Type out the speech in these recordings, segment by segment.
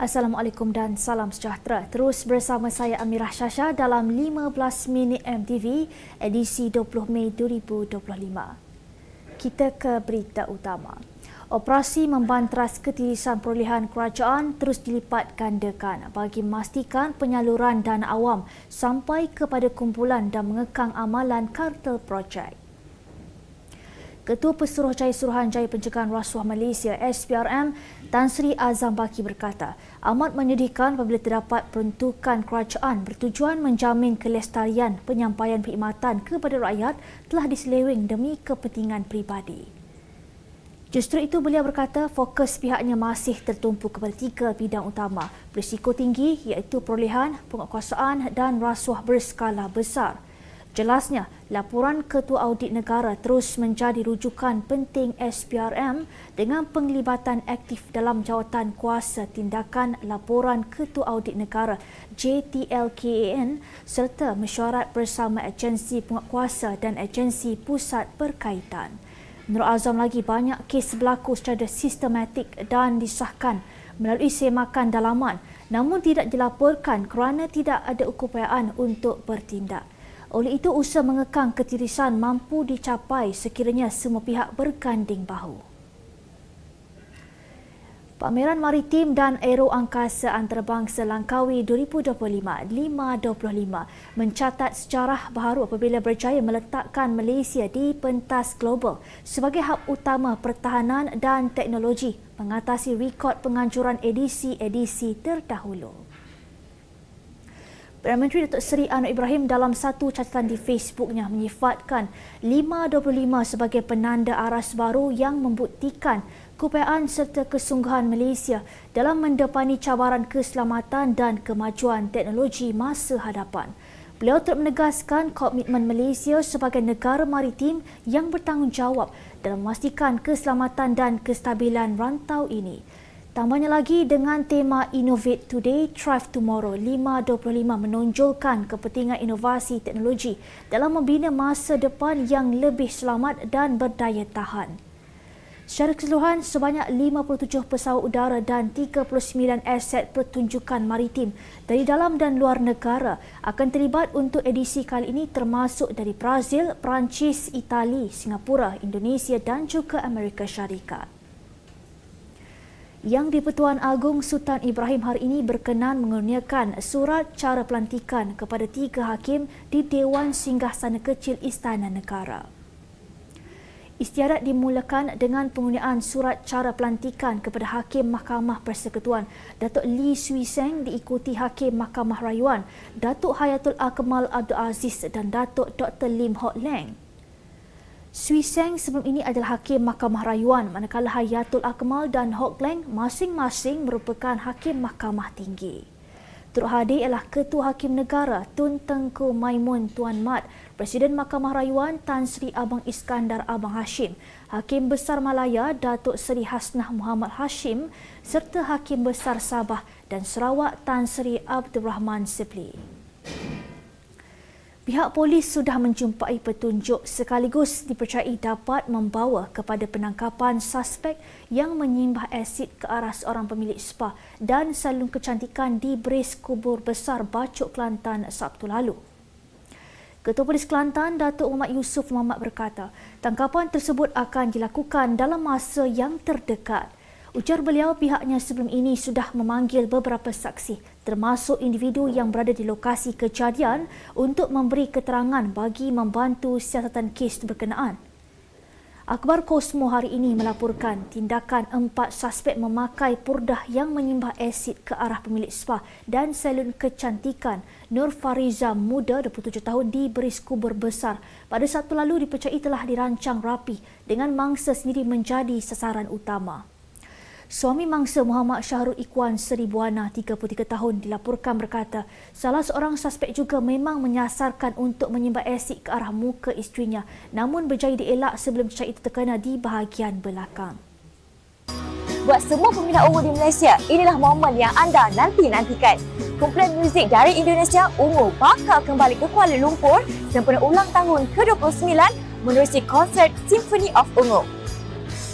Assalamualaikum dan salam sejahtera. Terus bersama saya Amirah Syasha dalam 15 minit MTV edisi 20 Mei 2025. Kita ke berita utama. Operasi membantras ketirisan perolehan kerajaan terus dilipat gandakan bagi memastikan penyaluran dana awam sampai kepada kumpulan dan mengekang amalan kartel projek. Ketua Pesuruhjaya Suruhanjaya Pencegahan Rasuah Malaysia SPRM Tan Sri Azam Baki berkata, amat menyedihkan apabila terdapat peruntukan kerajaan bertujuan menjamin kelestarian penyampaian perkhidmatan kepada rakyat telah diseleweng demi kepentingan peribadi. Justru itu beliau berkata fokus pihaknya masih tertumpu kepada tiga bidang utama, berisiko tinggi iaitu perolehan, penguatkuasaan dan rasuah berskala besar. Jelasnya, laporan Ketua Audit Negara terus menjadi rujukan penting SPRM dengan penglibatan aktif dalam jawatan kuasa tindakan laporan Ketua Audit Negara JTLKAN serta mesyuarat bersama agensi penguatkuasa dan agensi pusat berkaitan. Menurut Azam lagi banyak kes berlaku secara sistematik dan disahkan melalui semakan dalaman namun tidak dilaporkan kerana tidak ada keupayaan untuk bertindak. Oleh itu, usaha mengekang ketirisan mampu dicapai sekiranya semua pihak berganding bahu. Pameran Maritim dan Aero Angkasa Antarabangsa Langkawi 2025 525 mencatat sejarah baharu apabila berjaya meletakkan Malaysia di pentas global sebagai hub utama pertahanan dan teknologi mengatasi rekod penganjuran edisi-edisi terdahulu. Perdana Menteri Datuk Seri Anwar Ibrahim dalam satu catatan di Facebooknya menyifatkan 525 sebagai penanda aras baru yang membuktikan keupayaan serta kesungguhan Malaysia dalam mendepani cabaran keselamatan dan kemajuan teknologi masa hadapan. Beliau turut menegaskan komitmen Malaysia sebagai negara maritim yang bertanggungjawab dalam memastikan keselamatan dan kestabilan rantau ini. Tambahnya lagi dengan tema Innovate Today, Thrive Tomorrow 525 menonjolkan kepentingan inovasi teknologi dalam membina masa depan yang lebih selamat dan berdaya tahan. Secara keseluruhan, sebanyak 57 pesawat udara dan 39 aset pertunjukan maritim dari dalam dan luar negara akan terlibat untuk edisi kali ini termasuk dari Brazil, Perancis, Itali, Singapura, Indonesia dan juga Amerika Syarikat. Yang di-Pertuan Agong Sultan Ibrahim hari ini berkenan mengurniakan surat cara pelantikan kepada tiga hakim di Dewan Singgah Sana Kecil Istana Negara. Istiadat dimulakan dengan penggunaan surat cara pelantikan kepada Hakim Mahkamah Persekutuan Datuk Lee Swee Seng diikuti Hakim Mahkamah Rayuan Datuk Hayatul Akmal Abdul Aziz dan Datuk Dr. Lim Hot Leng. Sui Seng sebelum ini adalah Hakim Mahkamah Rayuan manakala Hayatul Akmal dan Hok Leng masing-masing merupakan Hakim Mahkamah Tinggi. Turut hadir ialah Ketua Hakim Negara Tun Tengku Maimun Tuan Mat, Presiden Mahkamah Rayuan Tan Sri Abang Iskandar Abang Hashim, Hakim Besar Malaya Datuk Seri Hasnah Muhammad Hashim serta Hakim Besar Sabah dan Sarawak Tan Sri Abdul Rahman Sipli. Pihak polis sudah menjumpai petunjuk sekaligus dipercayai dapat membawa kepada penangkapan suspek yang menyimbah asid ke arah seorang pemilik spa dan salon kecantikan di Bris Kubur Besar Bacok Kelantan Sabtu lalu. Ketua Polis Kelantan, Datuk Muhammad Yusuf Muhammad berkata, tangkapan tersebut akan dilakukan dalam masa yang terdekat. Ujar beliau pihaknya sebelum ini sudah memanggil beberapa saksi termasuk individu yang berada di lokasi kejadian untuk memberi keterangan bagi membantu siasatan kes berkenaan. Akbar Kosmo hari ini melaporkan tindakan empat suspek memakai purdah yang menyimbah asid ke arah pemilik spa dan salon kecantikan Nur Fariza muda 27 tahun di Beris Kubur Besar pada Sabtu lalu dipercayai telah dirancang rapi dengan mangsa sendiri menjadi sasaran utama. Suami mangsa Muhammad Syahrul Ikwan Seribuana 33 tahun dilaporkan berkata salah seorang suspek juga memang menyasarkan untuk menyimbat asid ke arah muka isterinya namun berjaya dielak sebelum cecah itu terkena di bahagian belakang. Buat semua peminat ungu di Malaysia, inilah momen yang anda nanti-nantikan. Kumpulan muzik dari Indonesia, Ungu bakal kembali ke Kuala Lumpur sempena ulang tahun ke-29 menerusi konsert Symphony of Ungu.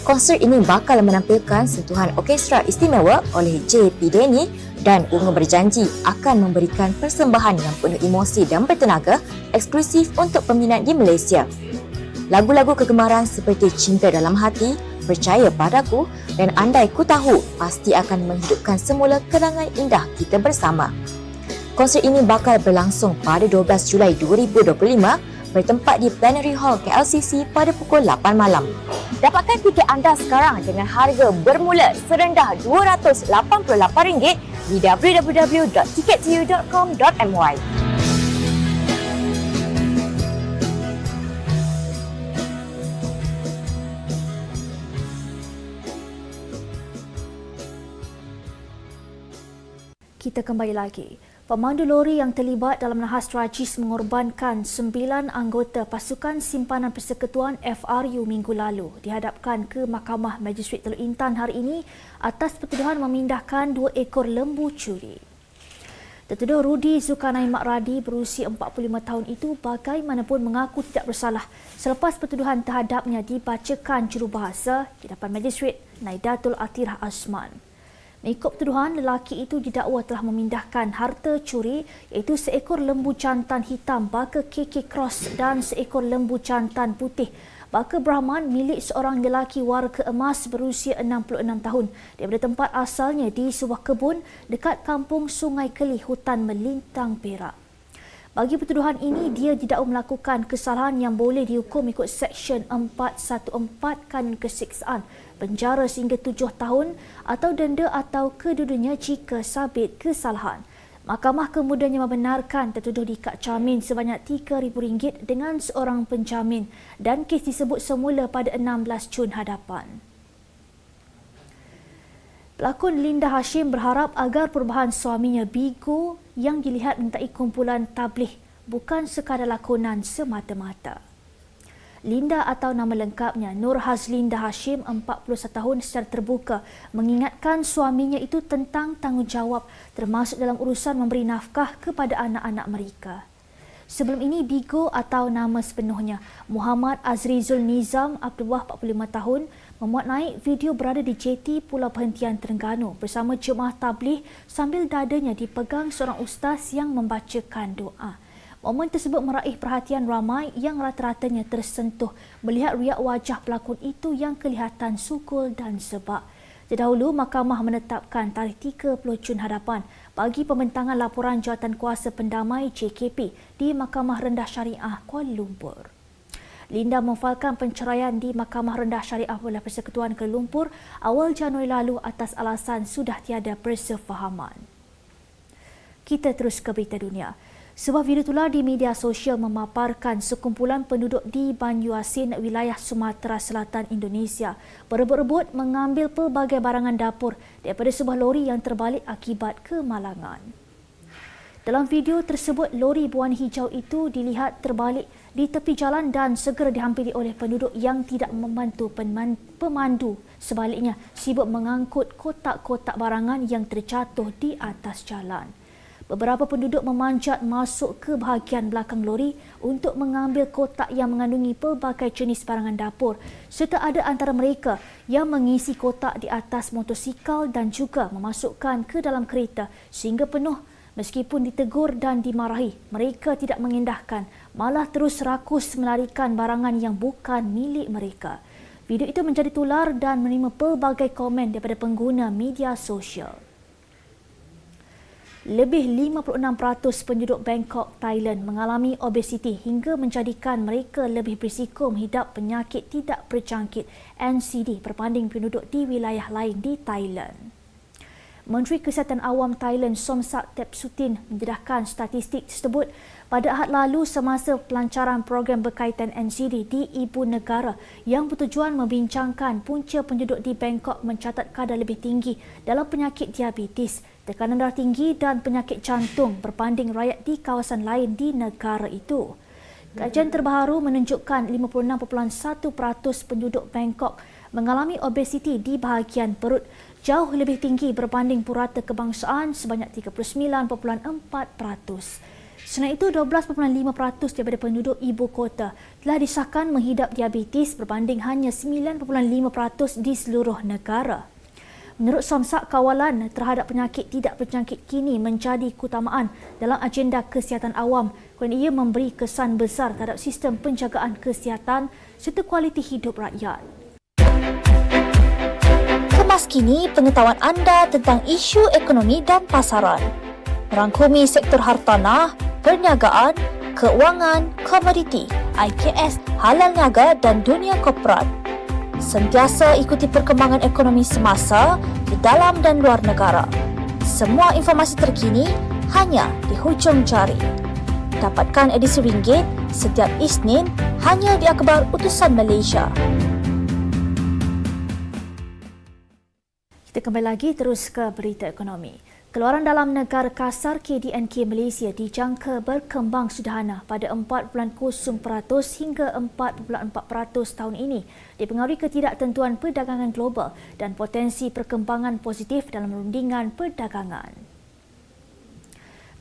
Konsert ini bakal menampilkan sentuhan orkestra istimewa oleh J.P. Denny dan Ungu berjanji akan memberikan persembahan yang penuh emosi dan bertenaga eksklusif untuk peminat di Malaysia. Lagu-lagu kegemaran seperti Cinta Dalam Hati, Percaya Padaku dan Andai Ku Tahu pasti akan menghidupkan semula kenangan indah kita bersama. Konsert ini bakal berlangsung pada 12 Julai 2025 bertempat di Plenary Hall KLCC pada pukul 8 malam. Dapatkan tiket anda sekarang dengan harga bermula serendah RM288 di www.tickettoyou.com.my. Kita kembali lagi. Pemandu lori yang terlibat dalam nahas tragis mengorbankan sembilan anggota pasukan simpanan persekutuan FRU minggu lalu dihadapkan ke Mahkamah Magistrate Teluk Intan hari ini atas pertuduhan memindahkan dua ekor lembu curi. Tertuduh Rudi Zulkarnain Makradi berusia 45 tahun itu bagaimanapun mengaku tidak bersalah selepas pertuduhan terhadapnya dibacakan jurubahasa di hadapan Magistrate Naidatul Atirah Asman. Mengikut tuduhan, lelaki itu didakwa telah memindahkan harta curi iaitu seekor lembu jantan hitam baka KK Cross dan seekor lembu jantan putih. Baka Brahman milik seorang lelaki warga emas berusia 66 tahun. Daripada tempat asalnya di sebuah kebun dekat kampung Sungai Kelih, hutan Melintang, Perak. Bagi pertuduhan ini, dia didakwa melakukan kesalahan yang boleh dihukum ikut Seksyen 414 Kanun Keseksaan penjara sehingga tujuh tahun atau denda atau kedua-duanya jika sabit kesalahan. Mahkamah kemudiannya membenarkan tertuduh diikat jamin sebanyak RM3,000 dengan seorang penjamin dan kes disebut semula pada 16 Jun hadapan. Pelakon Linda Hashim berharap agar perubahan suaminya Bigo yang dilihat mentai kumpulan tabligh bukan sekadar lakonan semata-mata. Linda atau nama lengkapnya Nur Hazlinda Hashim 41 tahun secara terbuka mengingatkan suaminya itu tentang tanggungjawab termasuk dalam urusan memberi nafkah kepada anak-anak mereka. Sebelum ini Bigo atau nama sepenuhnya Muhammad Azrizul Nizam Abdullah 45 tahun memuat naik video berada di JT Pulau Perhentian Terengganu bersama jemaah tabligh sambil dadanya dipegang seorang ustaz yang membacakan doa. Momen tersebut meraih perhatian ramai yang rata-ratanya tersentuh melihat riak wajah pelakon itu yang kelihatan sukul dan sebab. Terdahulu, mahkamah menetapkan tarikh 30 Jun hadapan bagi pembentangan laporan jawatan kuasa pendamai JKP di Mahkamah Rendah Syariah Kuala Lumpur. Linda memfalkan penceraian di Mahkamah Rendah Syariah oleh Persekutuan Kuala Lumpur awal Januari lalu atas alasan sudah tiada persefahaman. Kita terus ke berita dunia. Sebuah video tular di media sosial memaparkan sekumpulan penduduk di Banyuasin, wilayah Sumatera Selatan, Indonesia berebut-rebut mengambil pelbagai barangan dapur daripada sebuah lori yang terbalik akibat kemalangan. Dalam video tersebut, lori buan hijau itu dilihat terbalik di tepi jalan dan segera dihampiri oleh penduduk yang tidak membantu pemandu. Sebaliknya, sibuk mengangkut kotak-kotak barangan yang terjatuh di atas jalan. Beberapa penduduk memanjat masuk ke bahagian belakang lori untuk mengambil kotak yang mengandungi pelbagai jenis barangan dapur serta ada antara mereka yang mengisi kotak di atas motosikal dan juga memasukkan ke dalam kereta sehingga penuh meskipun ditegur dan dimarahi mereka tidak mengindahkan malah terus rakus melarikan barangan yang bukan milik mereka. Video itu menjadi tular dan menerima pelbagai komen daripada pengguna media sosial. Lebih 56% penduduk Bangkok, Thailand mengalami obesiti hingga menjadikan mereka lebih berisiko menghidap penyakit tidak berjangkit NCD berbanding penduduk di wilayah lain di Thailand. Menteri Kesihatan Awam Thailand Somsak Tepsutin mendedahkan statistik tersebut pada Ahad lalu semasa pelancaran program berkaitan NCD di ibu negara yang bertujuan membincangkan punca penduduk di Bangkok mencatat kadar lebih tinggi dalam penyakit diabetes tekanan darah tinggi dan penyakit jantung berbanding rakyat di kawasan lain di negara itu. Kajian terbaru menunjukkan 56.1% penduduk Bangkok mengalami obesiti di bahagian perut jauh lebih tinggi berbanding purata kebangsaan sebanyak 39.4%. Selain itu, 12.5% daripada penduduk ibu kota telah disahkan menghidap diabetes berbanding hanya 9.5% di seluruh negara. Menurut Samsak, kawalan terhadap penyakit tidak berjangkit kini menjadi keutamaan dalam agenda kesihatan awam kerana ia memberi kesan besar terhadap sistem penjagaan kesihatan serta kualiti hidup rakyat. Kemas kini pengetahuan anda tentang isu ekonomi dan pasaran. Merangkumi sektor hartanah, perniagaan, keuangan, komoditi, IKS, halal niaga dan dunia korporat. Sentiasa ikuti perkembangan ekonomi semasa di dalam dan luar negara. Semua informasi terkini hanya di hujung jari. Dapatkan edisi ringgit setiap Isnin hanya di akhbar utusan Malaysia. Kita kembali lagi terus ke berita ekonomi. Keluaran dalam negara kasar KDNK Malaysia dijangka berkembang sederhana pada 4.0% hingga 4.4% tahun ini dipengaruhi ketidaktentuan perdagangan global dan potensi perkembangan positif dalam rundingan perdagangan.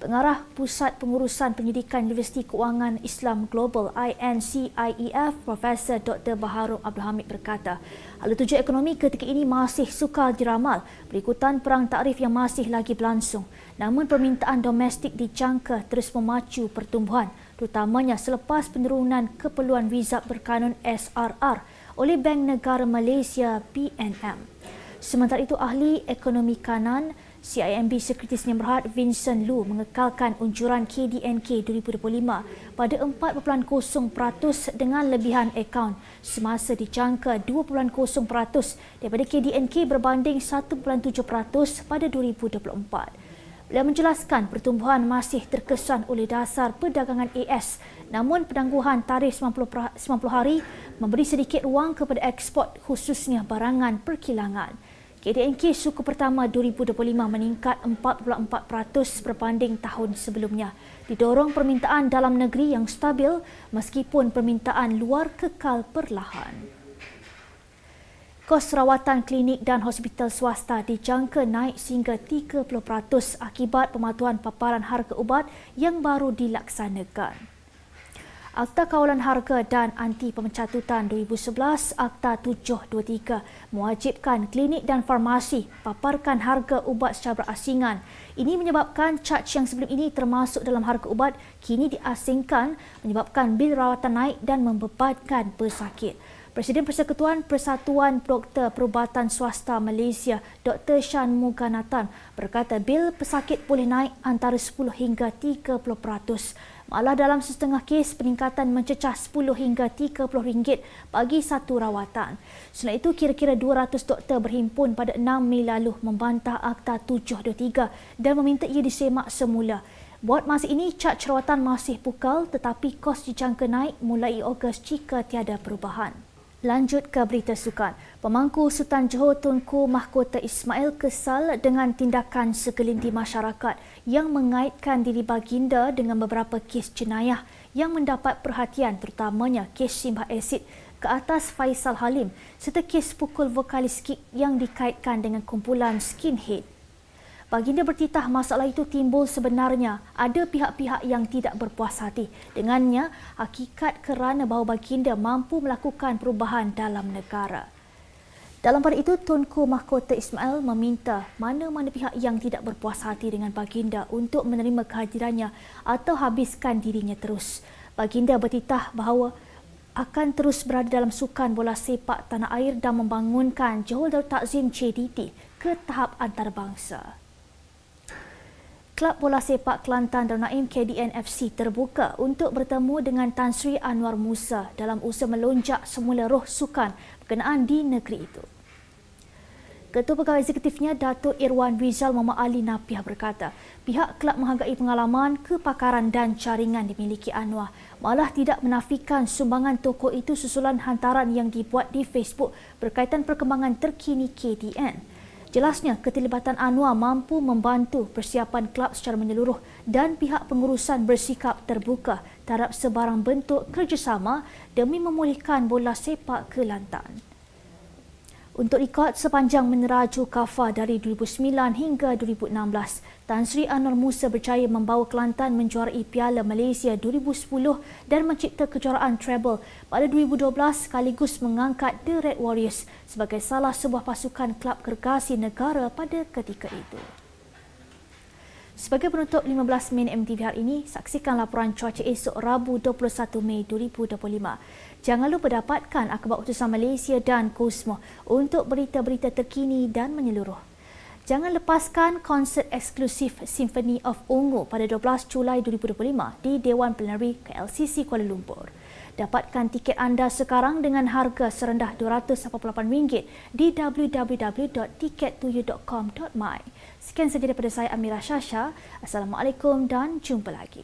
Pengarah Pusat Pengurusan Penyidikan Universiti Keuangan Islam Global INCIEF Profesor Dr. Baharul Abdul Hamid berkata, hala tujuan ekonomi ketika ini masih sukar diramal berikutan perang takrif yang masih lagi berlangsung. Namun permintaan domestik dijangka terus memacu pertumbuhan terutamanya selepas penurunan keperluan visa berkanun SRR oleh Bank Negara Malaysia BNM. Sementara itu ahli ekonomi kanan CIMB Sekretaris Berhad Vincent Lu mengekalkan unjuran KDNK 2025 pada 4.0% dengan lebihan akaun semasa dijangka 2.0% daripada KDNK berbanding 1.7% pada 2024. Beliau menjelaskan pertumbuhan masih terkesan oleh dasar perdagangan AS namun penangguhan tarikh 90, 90 hari memberi sedikit ruang kepada ekspor khususnya barangan perkilangan. KDNK suku pertama 2025 meningkat 4.4% berbanding tahun sebelumnya. Didorong permintaan dalam negeri yang stabil meskipun permintaan luar kekal perlahan. Kos rawatan klinik dan hospital swasta dijangka naik sehingga 30% akibat pematuhan paparan harga ubat yang baru dilaksanakan. Akta Kawalan Harga dan Anti Pemencatutan 2011 Akta 723 mewajibkan klinik dan farmasi paparkan harga ubat secara berasingan. Ini menyebabkan caj yang sebelum ini termasuk dalam harga ubat kini diasingkan menyebabkan bil rawatan naik dan membebankan pesakit. Presiden Persekutuan Persatuan Doktor Perubatan Swasta Malaysia, Dr. Shan Muganatan berkata bil pesakit boleh naik antara 10 hingga 30%. Malah dalam setengah kes peningkatan mencecah 10 hingga 30 ringgit bagi satu rawatan. Selain itu, kira-kira 200 doktor berhimpun pada 6 Mei lalu membantah Akta 723 dan meminta ia disemak semula. Buat masa ini, caj rawatan masih pukal tetapi kos dijangka naik mulai Ogos jika tiada perubahan. Lanjut ke berita sukan. Pemangku Sultan Johor Tunku Mahkota Ismail kesal dengan tindakan segelintir masyarakat yang mengaitkan diri baginda dengan beberapa kes jenayah yang mendapat perhatian terutamanya kes simbah asid ke atas Faisal Halim serta kes pukul vokalis kick yang dikaitkan dengan kumpulan skinhead. Baginda bertitah masalah itu timbul sebenarnya ada pihak-pihak yang tidak berpuas hati dengannya hakikat kerana bahawa baginda mampu melakukan perubahan dalam negara. Dalam pada itu, Tunku Mahkota Ismail meminta mana-mana pihak yang tidak berpuas hati dengan baginda untuk menerima kehadirannya atau habiskan dirinya terus. Baginda bertitah bahawa akan terus berada dalam sukan bola sepak tanah air dan membangunkan Johor Darul Takzim JDT ke tahap antarabangsa. Klub Bola Sepak Kelantan Darul Naim KDN FC terbuka untuk bertemu dengan Tan Sri Anwar Musa dalam usaha melonjak semula roh sukan berkenaan di negeri itu. Ketua Pegawai Eksekutifnya Datuk Irwan Rizal Muhammad Ali Napiah berkata, pihak kelab menghargai pengalaman, kepakaran dan jaringan dimiliki Anwar. Malah tidak menafikan sumbangan tokoh itu susulan hantaran yang dibuat di Facebook berkaitan perkembangan terkini KDN. Jelasnya, keterlibatan Anwar mampu membantu persiapan kelab secara menyeluruh dan pihak pengurusan bersikap terbuka terhadap sebarang bentuk kerjasama demi memulihkan bola sepak Kelantan. Untuk rekod sepanjang meneraju Kafa dari 2009 hingga 2016, Tan Sri Anwar Musa berjaya membawa Kelantan menjuarai Piala Malaysia 2010 dan mencipta kejuaraan treble pada 2012 sekaligus mengangkat The Red Warriors sebagai salah sebuah pasukan kelab gergasi negara pada ketika itu. Sebagai penutup 15 Min MTV hari ini, saksikan laporan cuaca esok Rabu 21 Mei 2025. Jangan lupa dapatkan akhbar utusan Malaysia dan Kosmo untuk berita-berita terkini dan menyeluruh. Jangan lepaskan konsert eksklusif Symphony of Ungu pada 12 Julai 2025 di Dewan Plenary KLCC Kuala Lumpur. Dapatkan tiket anda sekarang dengan harga serendah RM288 di www.tiket2u.com.my. Sekian saja daripada saya Amira Shasha. Assalamualaikum dan jumpa lagi.